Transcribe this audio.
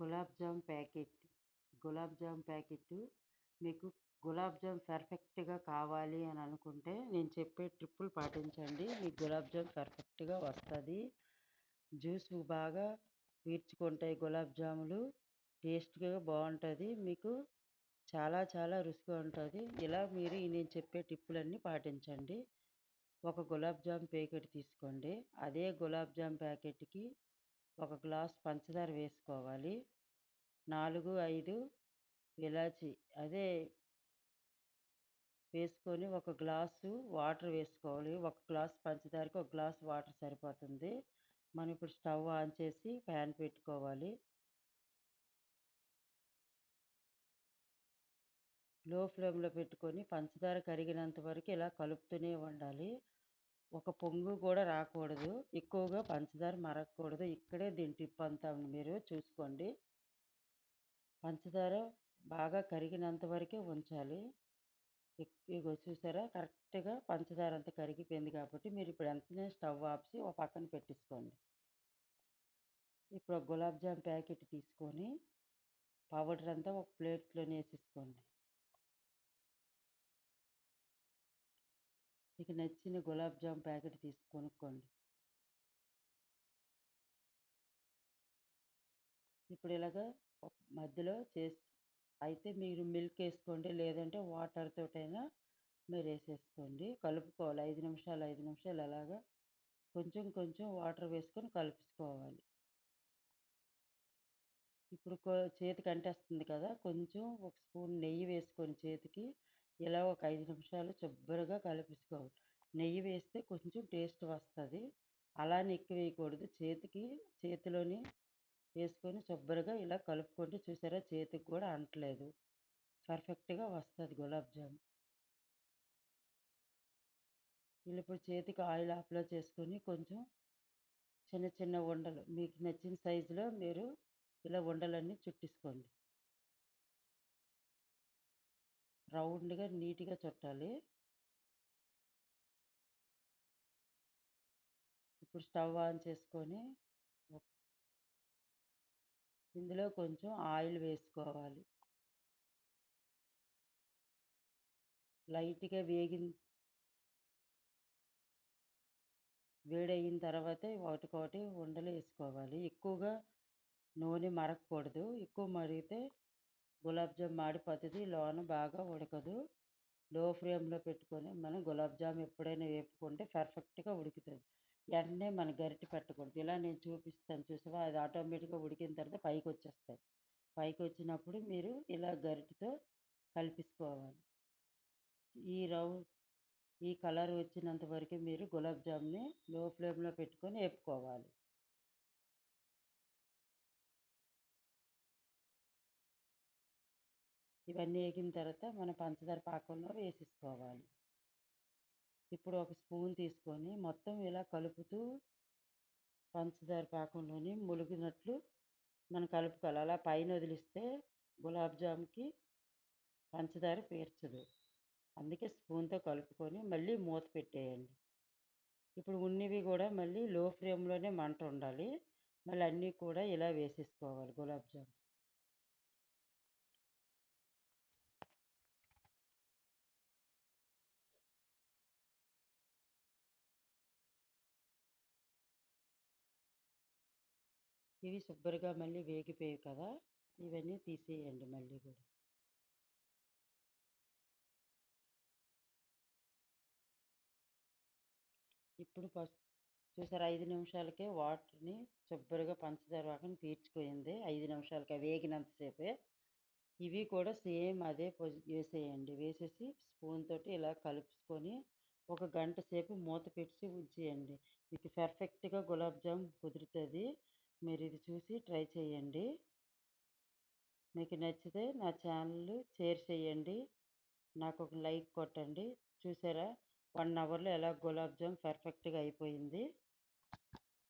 Gulab jam packet. Gulab jam packet మీకు gulab jam పర్ఫెక్ట్గా కావాలి అని అనుకుంటే నేను చెప్పే ట్రిప్పులు పాటించండి. మీకు గులాబ్ జామ్ పర్ఫెక్ట్గా వస్తుంది. జ్యూస్ బాగా పీర్చుకుంటాయి గులాబ్ జాములు. టేస్ట్గా బాగుంటుంది. మీకు చాలా చాలా రుచిగా ఉంటుంది. ఇలా మీరు నేను చెప్పే టిప్పులన్నీ పాటించండి. ఒక గులాబ్ జామ్ ప్యాకెట్ తీసుకోండి. అదే గులాబ్ జామ్ ప్యాకెట్కి ఒక గ్లాస్ పంచదార వేసుకోవాలి. నాలుగు ఐదు ఇలాచి అదే వేసుకొని ఒక గ్లాసు వాటర్ వేసుకోవాలి. ఒక గ్లాస్ పంచదారకి ఒక గ్లాస్ వాటర్ సరిపోతుంది. మనం ఇప్పుడు స్టవ్ ఆన్ చేసి ప్యాన్ పెట్టుకోవాలి. లో ఫ్లేమ్లో పెట్టుకొని పంచదార కరిగినంత వరకు ఇలా కలుపుతూనే ఉండాలి. ఒక పొంగు కూడా రాకూడదు. ఎక్కువగా పంచదార మరగకూడదు. ఇక్కడే దీని టిప్ అంతా మీరు చూసుకోండి. పంచదార బాగా కరిగినంత వరకే ఉంచాలి. ఇగో చూసారా? కరెక్ట్గా పంచదార అంతా కరిగిపోయింది కాబట్టి మీరు ఇప్పుడు వెంటనే స్టవ్ ఆపిసి ఒక పక్కన పెట్టేసుకోండి. ఇప్పుడు గులాబ్ జామ్ ప్యాకెట్ తీసుకొని పౌడర్ అంతా ఒక ప్లేట్లోనే వేసేసుకోండి. మీకు నచ్చిన గులాబ్ జామ్ ప్యాకెట్ తీసి కొనుక్కోండి. ఇప్పుడు ఇలాగా మధ్యలో చేసి అయితే మీరు మిల్క్ వేసుకోండి లేదంటే వాటర్ తోటైనా మీరు వేసేసుకోండి. కలుపుకోవాలి. ఐదు నిమిషాలు ఐదు నిమిషాలు అలాగా కొంచెం కొంచెం వాటర్ వేసుకొని కలుపుకోవాలి. ఇప్పుడు చేతికి అంటేస్తుంది కదా కొంచెం ఒక స్పూన్ నెయ్యి వేసుకొని చేతికి ఇలా ఒక ఐదు నిమిషాలు శుభ్రంగా కలిపించుకోవాలి నెయ్యి వేస్తే కొంచెం టేస్ట్ వస్తుంది. అలా నెక్కి వేయకూడదు. చేతికి చేతిలోని వేసుకొని శుభ్రంగా ఇలా కలుపుకుంటే చూసారా? చేతికి కూడా అంటలేదు. పర్ఫెక్ట్గా వస్తుంది గులాబ్ జామ్. ఇప్పుడు చేతికి ఆయిల్ అప్లై చేసుకొని కొంచెం చిన్న చిన్న ఉండలు మీకు నచ్చిన సైజులో మీరు ఇలా ఉండలన్నీ చుట్టేసుకోండి. రౌండ్గా నీట్గా చుట్టాలి. ఇప్పుడు స్టవ్ ఆన్ చేసుకొని ఇందులో కొంచెం ఆయిల్ వేసుకోవాలి. లైట్గా వేగిన వేడయిన తర్వాత ఒకటికొకటి ఉండలు వేసుకోవాలి ఎక్కువగా నూనె మరగకూడదు. ఎక్కువ మరిగితే గులాబ్ జామ్ మాడిపోతుంది లోన బాగా ఉడకదు. లో ఫ్లేమ్లో పెట్టుకొని మనం గులాబ్ జామ్ ఎప్పుడైనా వేపుకుంటే పర్ఫెక్ట్గా ఉడుకుతుంది. వెంటనే మన గరిటె పెట్టకూడదు. ఇలా నేను చూపిస్తాను చూసావా? అది ఆటోమేటిక్గా ఉడికిన తర్వాత పైకి వచ్చేస్తాయి పైకి వచ్చినప్పుడు మీరు ఇలా గరిటెతో కలిపించుకోవాలి ఈ రౌండ్ ఈ కలర్ వచ్చినంత వరకు మీరు గులాబ్ జామ్ని లో ఫ్లేమ్లో పెట్టుకొని వేపుకోవాలి. ఇవన్నీ వేగిన తర్వాత మనం పంచదార పాకంలో వేసేసుకోవాలి. ఇప్పుడు ఒక స్పూన్ తీసుకొని మొత్తం ఇలా కలుపుతూ పంచదార పాకంలోని ములిగినట్లు మనం కలుపుకోవాలి. అలా పైన వదిలిస్తే గులాబ్ జామ్కి పంచదార పేర్చదు. అందుకే స్పూన్తో కలుపుకొని మళ్ళీ మూత పెట్టేయండి. ఇప్పుడు ఉన్నవి కూడా మళ్ళీ లో ఫ్లేమ్లోనే మంట ఉండాలి. మళ్ళీ అన్నీ కూడా ఇలా వేసేసుకోవాలి గులాబ్ జామ్. ఇవి శుభ్రంగా మళ్ళీ వేగిపోయాయి కదా ఇవన్నీ తీసేయండి మళ్ళీ కూడా. ఇప్పుడు చూసారు ఐదు నిమిషాలకే వాటర్ని శుభ్రంగా పంచదార వాకని పీల్చుకోయింది ఐదు నిమిషాలకి వేగినంతసేపే ఇవి కూడా సేమ్ అదే వేసేయండి. వేసేసి స్పూన్ తోటి ఇలా కలుపుకొని ఒక గంట సేపు మూత పెట్టి ఉంచేయండి. మీకు పర్ఫెక్ట్గా గులాబ్ జామ్ కుదురుతుంది. మీరు ఇది చూసి ట్రై చేయండి. మీకు నచ్చితే నా ఛానల్ షేర్ చేయండి. నాకు ఒక లైక్ కొట్టండి. చూసారా? వన్ అవర్లో ఎలా గులాబ్ జామ్ పర్ఫెక్ట్గా అయిపోయింది.